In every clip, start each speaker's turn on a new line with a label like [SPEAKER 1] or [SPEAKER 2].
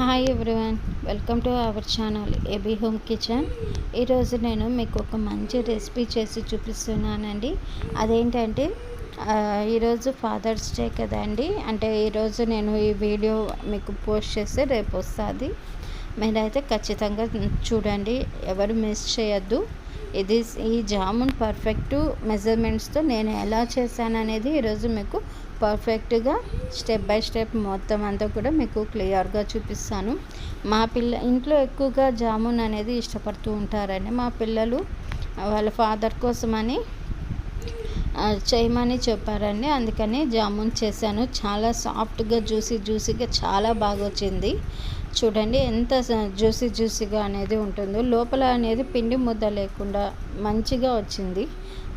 [SPEAKER 1] Hi everyone welcome to our channel AB home kitchen ఈరోజు నేను మీకు ఒక మంచి రెసిపీ చేసి చూపిస్తున్నానండి. అదేంటంటే ఈరోజు ఫాదర్స్ డే కదండి. అంటే ఈరోజు నేను ఈ వీడియో మీకు పోస్ట్ చేస్తే రేపు వస్తుంది. మీరైతే ఖచ్చితంగా చూడండి ఎవరు మిస్ చేయొద్దు. ఇది ఈ జామున్ పర్ఫెక్ట్ మెజర్మెంట్స్తో నేను ఎలా చేశాను అనేది ఈరోజు మీకు పర్ఫెక్ట్గా స్టెప్ బై స్టెప్ మొత్తం అంతా కూడా మీకు క్లియర్గా చూపిస్తాను. మా పిల్ల ఇంట్లో ఎక్కువగా జామున్ అనేది ఇష్టపడుతూ ఉంటారండి. మా పిల్లలు వాళ్ళ ఫాదర్ కోసమని చేయమని చెప్పారండి. అందుకని జామున్ చేశాను. చాలా సాఫ్ట్గా జ్యూసీ జ్యూసీగా చాలా బాగా వచ్చింది. చూడండి ఎంత జ్యూసీ జ్యూసీగా అనేది ఉంటుందో. లోపల అనేది పిండి ముద్ద లేకుండా మంచిగా వచ్చింది.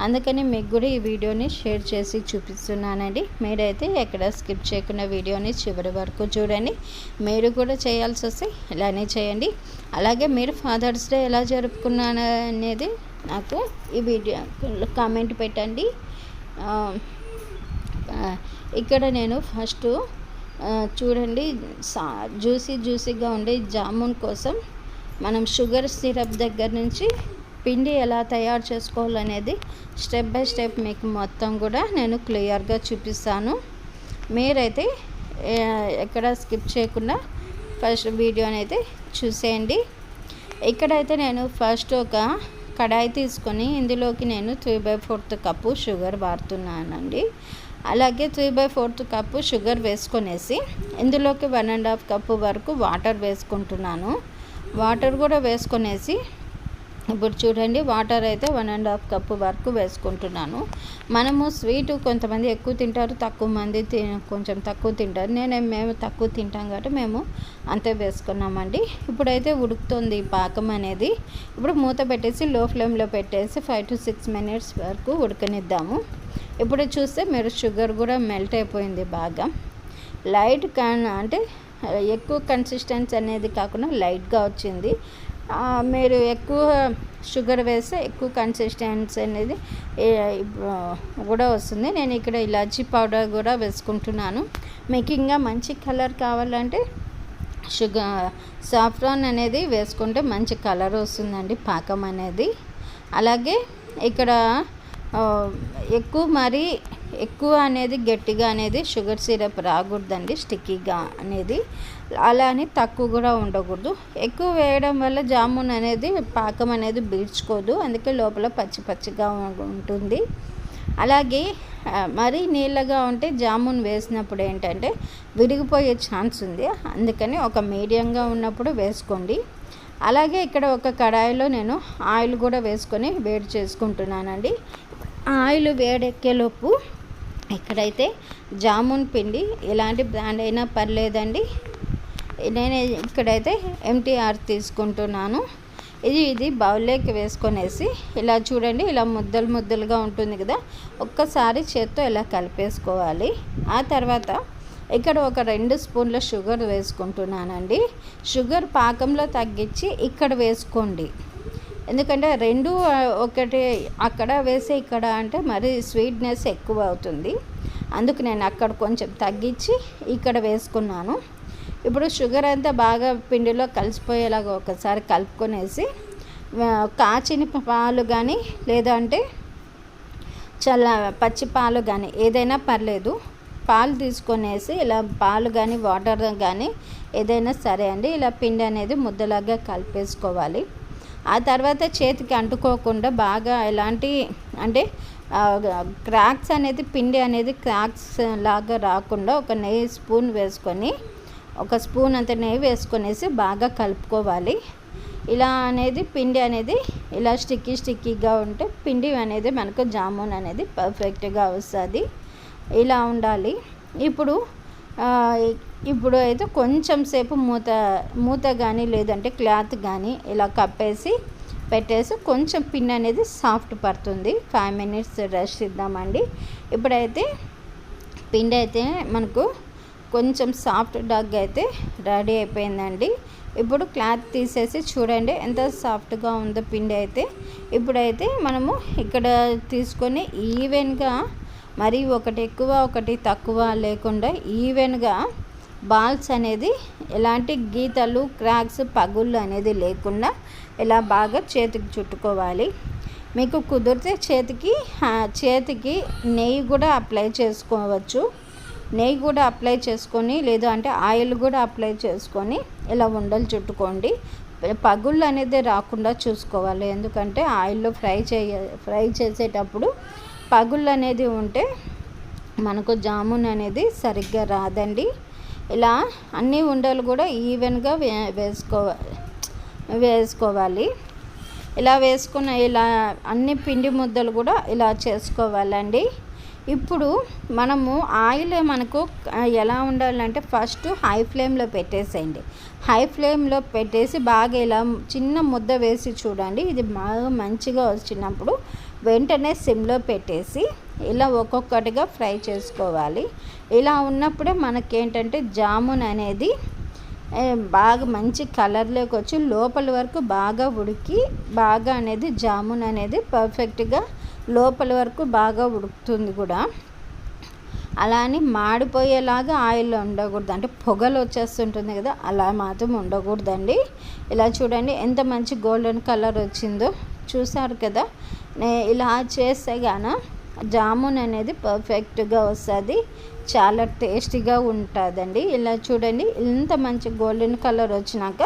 [SPEAKER 1] అందుకని మీకు కూడా ఈ వీడియోని షేర్ చేసి చూపిస్తున్నానండి. మీరైతే ఎక్కడ స్కిప్ చేయకుండా వీడియోని చివరి వరకు చూడండి. మీరు కూడా చేయాల్సి వస్తే ఇలానే చేయండి. అలాగే మీరు ఫాదర్స్ డే ఎలా జరుపుకున్నాను అనేది నాకు ఈ వీడియో కామెంట్ పెట్టండి. ఇక్కడ నేను ఫస్ట్ చూడండి సా జ్యూసీ జ్యూసీగా ఉండే జామున్ కోసం మనం షుగర్ సిరప్ దగ్గర నుంచి పిండి ఎలా తయారు చేసుకోవాలనేది స్టెప్ బై స్టెప్ మీకు మొత్తం కూడా నేను క్లియర్గా చూపిస్తాను. మీరైతే ఎక్కడ స్కిప్ చేయకుండా ఫస్ట్ వీడియోని అయితే చూసేయండి. ఇక్కడైతే నేను ఫస్ట్ ఒక కడాయి తీసుకొని ఇందులోకి నేను three by fourth cup sugar వాడుతున్నానండి. అలాగే three by fourth cup sugar వేసుకొనేసి ఇందులోకి వన్ అండ్ హాఫ్ కప్పు వరకు వాటర్ వేసుకుంటున్నాను. వాటర్ కూడా వేసుకొనేసి ఇప్పుడు చూడండి వాటర్ అయితే వన్ అండ్ హాఫ్ కప్పు వరకు వేసుకుంటున్నాను. మనము స్వీట్ కొంతమంది ఎక్కువ తింటారు తక్కువ మంది తి కొంచెం తక్కువ తింటారు. నేను మేము తక్కువ తింటాం కాబట్టి మేము అంతే వేసుకున్నామండి. ఇప్పుడైతే ఉడుకుతుంది పాకం అనేది. ఇప్పుడు మూత పెట్టేసి లో ఫ్లేమ్లో పెట్టేసి ఫైవ్ టు సిక్స్ మినిట్స్ వరకు ఉడకనిద్దాము. ఇప్పుడు చూస్తే మీరు షుగర్ కూడా మెల్ట్ అయిపోయింది బాగా. లైట్ కన్ అంటే ఎక్కువ కన్సిస్టెన్సీ అనేది కాకుండా లైట్గా వచ్చింది. మీరు ఎక్కువ షుగర్ వేస్తే ఎక్కువ కన్సిస్టెన్సీ అనేది కూడా వస్తుంది. నేను ఇక్కడ ఇలాచీ పౌడర్ కూడా వేసుకుంటున్నాను. మీకు ఇంకా మంచి కలర్ కావాలంటే షుగర్ సాఫ్రాన్ అనేది వేసుకుంటే మంచి కలర్ వస్తుందండి పాకం అనేది. అలాగే ఇక్కడ ఎక్కువ మరి ఎక్కువ అనేది గట్టిగా అనేది షుగర్ సిరప్ రాకూడదండి స్టిక్కీగా అనేది. అలా అని తక్కువ కూడా ఉండకూడదు. ఎక్కువ వేయడం వల్ల జామున్ అనేది పాకం అనేది బీడ్చుకోదు అందుకే లోపల పచ్చి పచ్చిగా ఉంటుంది. అలాగే మరీ నీళ్ళగా ఉంటే జామున్ వేసినప్పుడు ఏంటంటే విరిగిపోయే ఛాన్స్ ఉంది. అందుకని ఒక మీడియంగా ఉన్నప్పుడు వేసుకోండి. అలాగే ఇక్కడ ఒక కడాయిలో నేను ఆయిల్ కూడా వేసుకొని వేడి చేసుకుంటున్నానండి. ఆయిల్ వేడెక్కేలోపు ఇక్కడైతే జామున్ పిండి ఎలాంటి బ్రాండ్ అయినా పర్లేదండి. నేను ఇక్కడైతే ఎంటీఆర్ తీసుకుంటున్నాను. ఇది ఇది బౌల్లోకి వేసుకొనేసి ఇలా చూడండి ఇలా ముద్దలు ముద్దలుగా ఉంటుంది కదా. ఒక్కసారి చేత్తో ఇలా కలిపేసుకోవాలి. ఆ తర్వాత ఇక్కడ ఒక రెండు స్పూన్ల షుగర్ వేసుకుంటున్నానండి. షుగర్ పాకంలో తగ్గించి ఇక్కడ వేసుకోండి. ఎందుకంటే రెండు ఒకటి అక్కడ వేసే ఇక్కడ అంటే మరి స్వీట్నెస్ ఎక్కువ అవుతుంది. అందుకు నేను అక్కడ కొంచెం తగ్గించి ఇక్కడ వేసుకున్నాను. ఇప్పుడు షుగర్ అంతా బాగా పిండిలో కలిసిపోయేలాగా ఒకసారి కలుపుకొనేసి కాచిన పాలు కానీ లేదంటే చల్ల పచ్చి పాలు కానీ ఏదైనా పర్లేదు. పాలు తీసుకొనేసి ఇలా పాలు కానీ వాటర్ కానీ ఏదైనా సరే అండి ఇలా పిండి అనేది ముద్దలాగా కలిపేసుకోవాలి. ఆ తర్వాత చేతికి అంటుకోకుండా బాగా ఎలాంటి అంటే క్రాక్స్ అనేది పిండి అనేది క్రాక్స్ లాగా రాకుండా ఒక నెయ్యి స్పూన్ వేసుకొని ఒక స్పూన్ అంత నెయ్యి వేసుకొనేసి బాగా కలుపుకోవాలి. ఇలా అనేది పిండి అనేది ఇలా స్టిక్కీ స్టిక్కీగా ఉంటే పిండి అనేది మనకు జామున్ అనేది పర్ఫెక్ట్గా వస్తుంది. ఇలా ఉండాలి. ఇప్పుడు ఇప్పుడు అయితే కొంచెం సేపు మూత మూత కానీ లేదంటే క్లాత్ కానీ ఇలా కప్పేసి పెట్టేసి కొంచెం పిన్ అనేది సాఫ్ట్ పడుతుంది. ఫైవ్ మినిట్స్ రెస్ట్ ఇద్దామండి. ఇప్పుడైతే పిండి అయితే మనకు కొంచెం సాఫ్ట్ డగ్ అయితే రెడీ అయిపోయిందండి. ఇప్పుడు క్లాత్ తీసేసి చూడండి ఎంత సాఫ్ట్గా ఉందో పిండి అయితే. ఇప్పుడైతే మనము ఇక్కడ తీసుకొని ఈవెన్గా మరి ఒకటి ఎక్కువ ఒకటి తక్కువ లేకుండా ఈవెన్గా బాల్స్ అనేది ఎలాంటి గీతలు క్రాక్స్ పగుళ్ళు అనేది లేకుండా ఇలా బాగా చేతికి చుట్టుకోవాలి. మీకు కుదిరితే చేతికి చేతికి నెయ్యి కూడా అప్లై చేసుకోవచ్చు. నెయ్యి కూడా అప్లై చేసుకొని లేదు అంటే ఆయిల్ కూడా అప్లై చేసుకొని ఇలా ఉండలు చుట్టుకోండి. పగుళ్ళు అనేది రాకుండా చూసుకోవాలి. ఎందుకంటే ఆయిల్లో ఫ్రై చేయ ఫ్రై చేసేటప్పుడు పగుళ్ళు అనేది ఉంటే మనకు జామున్ అనేది సరిగ్గా రాదండి. ఇలా అన్ని ఉండలు కూడా ఈవెన్గా వే వేసుకోవాలి వేసుకోవాలి. ఇలా వేసుకున్న ఇలా అన్ని పిండి ముద్దలు కూడా ఇలా చేసుకోవాలండి. ఇప్పుడు మనము ఆయిల్ మనకు ఎలా ఉండాలంటే ఫస్ట్ హై ఫ్లేమ్లో పెట్టేసేయండి. హై ఫ్లేమ్లో పెట్టేసి బాగా ఇలా చిన్న ముద్ద వేసి చూడండి. ఇది బాగా మంచిగా వచ్చినప్పుడు వెంటనే సిమ్లో పెట్టేసి ఇలా ఒక్కొక్కటిగా ఫ్రై చేసుకోవాలి. ఇలా ఉన్నప్పుడే మనకేంటంటే జామున్ అనేది బాగా మంచి కలర్లోకి వచ్చి లోపల వరకు బాగా ఉడికి బాగా అనేది జామున్ అనేది పర్ఫెక్ట్గా లోపల వరకు బాగా ఉడుకుతుంది కూడా. అలా అని మాడిపోయేలాగా ఆయిల్ ఉండకూడదు. అంటే పొగలు వచ్చేస్తుంటుంది కదా అలా మాత్రం ఉండకూడదండి. ఇలా చూడండి ఎంత మంచి గోల్డెన్ కలర్ వచ్చిందో. చూసారు కదా ఇలా చేస్తే గాన జామున్ అనేది పర్ఫెక్ట్గా వస్తుంది. చాలా టేస్టీగా ఉంటుందండి. ఇలా చూడండి ఇంత మంచి గోల్డెన్ కలర్ వచ్చినాక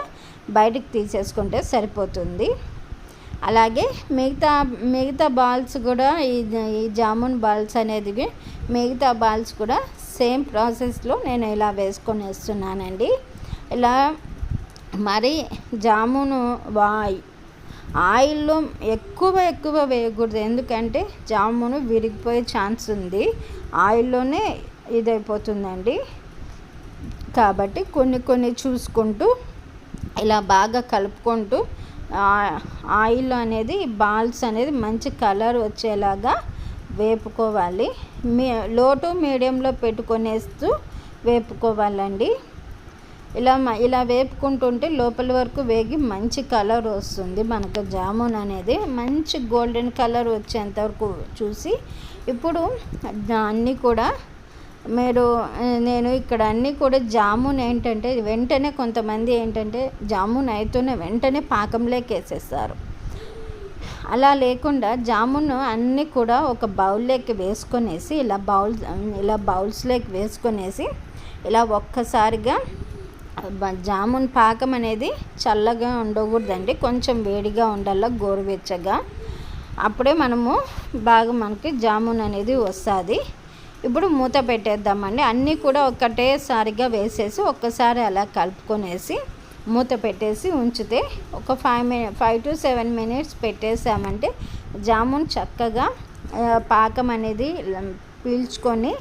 [SPEAKER 1] బయటికి తీసేసుకుంటే సరిపోతుంది. అలాగే మిగతా మిగతా బాల్స్ కూడా ఈ ఈ జామున్ బాల్స్ అనేది మిగతా బాల్స్ కూడా సేమ్ ప్రాసెస్లో నేను ఇలా వేసుకొని వేస్తున్నానండి. ఇలా మరి జామును వా ఆయిల్లో ఎక్కువ ఎక్కువ వేయకూడదు. ఎందుకంటే జామును విరిగిపోయే ఛాన్స్ ఉంది. ఆయిల్లోనే ఇదైపోతుందండి. కాబట్టి కొన్ని కొన్ని చూసుకుంటూ ఇలా బాగా కలుపుకుంటూ ఆయిల్ అనేది బాల్స్ అనేది మంచి కలర్ వచ్చేలాగా వేపుకోవాలి. మీ లోటు మీడియంలో పెట్టుకొనేస్తూ వేపుకోవాలండి. ఇలా ఇలా వేపుకుంటుంటే లోపల వరకు వేగి మంచి కలర్ వస్తుంది మనకు జామున్ అనేది. మంచి గోల్డెన్ కలర్ వచ్చేంతవరకు చూసి ఇప్పుడు అన్నీ కూడా మీరు నేను ఇక్కడ అన్నీ కూడా జామున్ ఏంటంటే వెంటనే కొంతమంది ఏంటంటే జామున్ అయితేనే వెంటనే పాకంలోకి వేసేస్తారు. అలా లేకుండా జామున్ అన్నీ కూడా ఒక బౌల్లోకి వేసుకొనేసి ఇలా బౌల్ ఇలా బౌల్స్లోకి వేసుకొనేసి ఇలా ఒక్కసారిగా జామున్ పాకం అనేది చల్లగా ఉండకూడదండి. కొంచెం వేడిగా ఉండాల గోరువెచ్చగా. అప్పుడే మనము బాగా మనకి జామున్ అనేది వస్తుంది. ఇప్పుడు మూత పెట్టేద్దామండి. అన్నీ కూడా ఒకటేసారిగా వేసేసి ఒక్కసారి అలా కలుపుకొనేసి మూత పెట్టేసి ఉంచితే ఒక five minute five to seven minutes పెట్టేసామంటే jamun చక్కగా పాకం అనేది పీల్చుకొని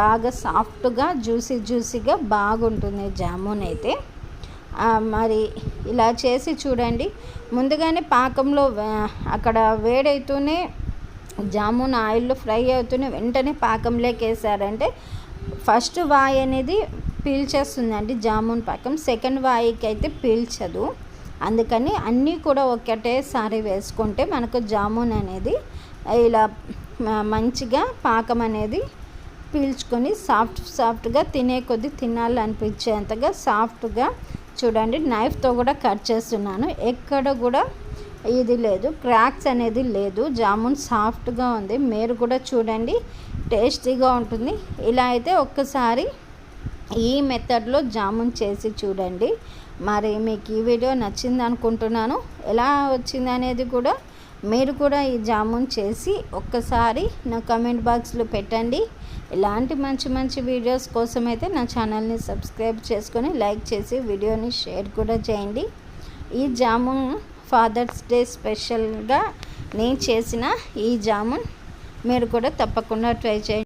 [SPEAKER 1] బాగా సాఫ్ట్గా జ్యూసీ జ్యూసీగా బాగుంటుంది జామున్ అయితే మరి ఇలా చేసి చూడండి. ముందుగానే పాకంలో అక్కడ వేడైతూనే జామున్ ఆయిల్లో ఫ్రై అవుతూనే వెంటనే పాకంలోకి వేసారంటే ఫస్ట్ వాయి అనేది పీల్చేస్తుందండి జామున్ పాకం. సెకండ్ వాయికి అయితే పీల్చదు. అందుకని అన్నీ కూడా ఒకటేసారి వేసుకుంటే మనకు జామున్ అనేది ఇలా మంచిగా పాకం అనేది పీల్చుకొని సాఫ్ట్ సాఫ్ట్గా తినే కొద్దీ తినాలనిపించేంతగా సాఫ్ట్గా చూడండి నైఫ్తో కూడా కట్ చేస్తున్నాను. ఎక్కడ కూడా ఇది లేదు క్రాక్స్ అనేది లేదు జామున్ సాఫ్ట్గా ఉంది. మీరు కూడా చూడండి టేస్టీగా ఉంటుంది. ఇలా అయితే ఒక్కసారి ఈ మెథడ్లో జామున్ చేసి చూడండి. మరి మీకు ఈ వీడియో నచ్చింది అనుకుంటున్నాను ఎలా వచ్చింది అనేది కూడా మీరు కూడా ఈ జామున్ చేసి ఒక్కసారి నా కమెంట్ బాక్స్లో పెట్టండి. ఇలాంటి మంచి మంచి వీడియోస్ కోసం అయితే నా ఛానల్ని సబ్స్క్రైబ్ చేసుకొని లైక్ చేసి వీడియోని షేర్ కూడా చేయండి. ఈ జామున్ ఫాదర్స్ డే స్పెషల్గా నేను చేసిన ఈ జామున్ మీరు కూడా తప్పకుండా ట్రై చేయండి.